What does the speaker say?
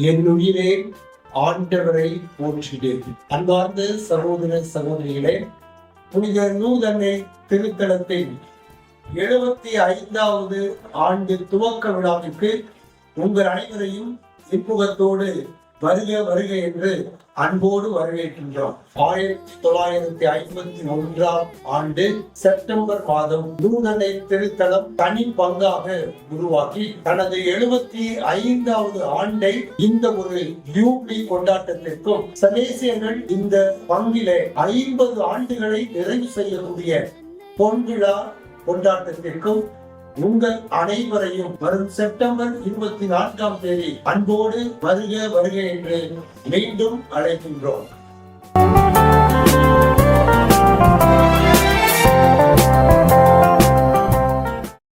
என் உயிரே ஆண்டவரை போற்றிடு அன்பார்ந்த சகோதர சகோதரிகளே புனித நூதனை திருத்தலத்தின் எழுபத்தி ஐந்தாவது ஆண்டு துவக்க விழாவிற்கு உங்கள் அனைவரையும் இப்புகத்தோடு வருக வருக என்று அன்போடு வரவேற்கின்றோம். ஆயிரத்தி தொள்ளாயிரத்தி ஐம்பத்தி ஒன்றாம் ஆண்டு செப்டம்பர் மாதம் நூதனை திருத்தலம் தனி பங்காக உருவாக்கி தனது எழுபத்தி ஐந்தாவது ஆண்டை இந்த ஒரு யூபி கொண்டாட்டத்திற்கும் சதேசியர்கள் இந்த பங்கிலே ஐம்பது ஆண்டுகளை நிறைவு செய்யக்கூடிய பொன்விழா கொண்டாட்டத்திற்கும் உங்கள் அனைவரையும் வரும் செப்டம்பர் இருபத்தி நான்காம் தேதி அன்போடு வருக வருக என்று மீண்டும் அழைக்கின்றோம்.